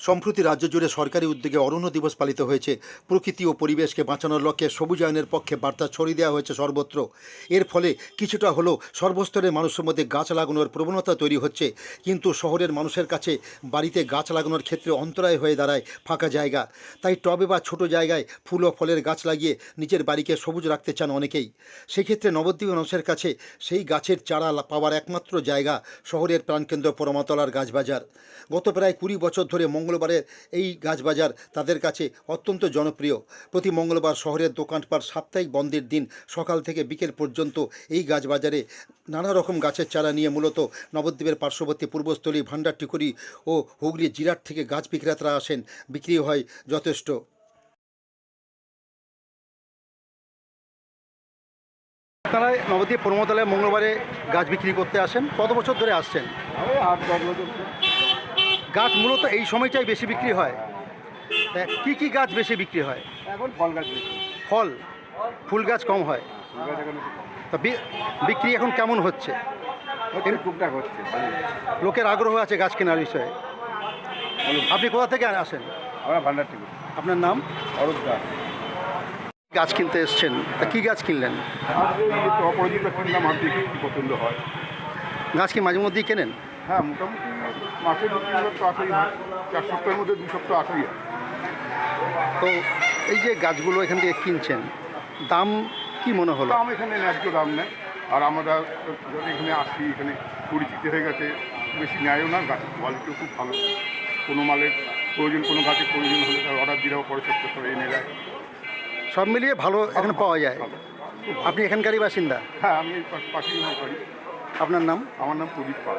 সম্প্রতি রাজ্য জুড়ে সরকারি উদ্যোগে অরণ্য দিবস পালিত হয়েছে। প্রকৃতি ও পরিবেশকে বাঁচানোর লক্ষ্যে সবুজায়নের পক্ষে বার্তা ছড়িয়ে দেওয়া হয়েছে সর্বত্র। এর ফলে কিছুটা হলেও সর্বস্তরের মানুষের মধ্যে গাছ লাগানোর প্রবণতা তৈরি হচ্ছে। কিন্তু শহরের মানুষের কাছে বাড়িতে গাছ লাগানোর ক্ষেত্রে অন্তরায় হয়ে দাঁড়ায় ফাঁকা জায়গা। তাই টবে বা ছোট জায়গায় ফুল ও ফলের গাছ লাগিয়ে নিজের বাড়িকে সবুজ রাখতে চান অনেকেই। সেক্ষেত্রে নবদ্বীপ মানুষের কাছে সেই গাছের চারা পাওয়ার একমাত্র জায়গা শহরের প্রাণকেন্দ্র পরমাতলার গাছবাজার গত প্রায় কুড়ি বছর ধরে মঙ্গলবারের এই গাছবাজার তাদের কাছে অত্যন্ত জনপ্রিয়। প্রতি মঙ্গলবার শহরের দোকানপাট সাপ্তাহিক বন্ধের দিন সকাল থেকে বিকেল পর্যন্ত এই গাছবাজারে নানা রকম গাছের চারা নিয়ে মূলত নবদ্বীপের পার্শ্ববর্তী পূর্বস্থলী ভান্ডারটিকুরি ও হুগলি জিরাট থেকে গাছ বিক্রেতারা আসেন। বিক্রি হয় যথেষ্ট। আপনারা নবদ্বীপ পূর্বতলায় মঙ্গলবারে গাছ বিক্রি করতে আসেন। কত বছর ধরে আসছেন? আট বছর। গাছ মূলত এই সময়টাই বেশি বিক্রি হয়। তা কি কি গাছ বেশি বিক্রি হয়? এখন ফল গাছ বেশি। ফল? ফুল গাছ কম হয়। ফুল গাছ এখন একটু কম। তা বি- বিক্রি এখন কেমন হচ্ছে? হচ্ছে টুকটাক হচ্ছে ভালোই। লোকের আগ্রহ আছে গাছ কেনার বিষয়ে। আপনি কোথা থেকে আসেন? আমরা ভান্ডার টিভি আপনার নাম? অরূপ দাস। গাছ কিনতে এসছেন। তা কি গাছ কিনলেন? আজকে এই একটু কিনলাম আর দেখি কী পছন্দ হয়। গাছ কি মাঝে মধ্যেই কেনেন? হ্যাঁ মোটামুটি মাসে দু তিন সপ্তাহ আসেই হয়। চার সপ্তাহের মধ্যে দু সপ্তাহ আসেই হয়। তো এই যে গাছগুলো এখান থেকে কিনছেন দাম কি মনে হলো? দাম এখানে ন্যায্য দাম নেয় আর আমরা যদি এখানে আসি এখানে পরিচিত হয়ে গেছে বেশি নেয়ও না গাছের কোয়ালিটিও খুব ভালো। কোনো মালের প্রয়োজন কোনো গাছের প্রয়োজন হলে তার অর্ডার দিলেও পরে সপ্তাহ করে এনে দেয়। সব মিলিয়ে ভালো এখানে পাওয়া যায়। আপনি এখানকারই বাসিন্দা? হ্যাঁ আমি পাশেই বাড়ি। আপনার নাম? আমার নাম প্রদীপ পাল।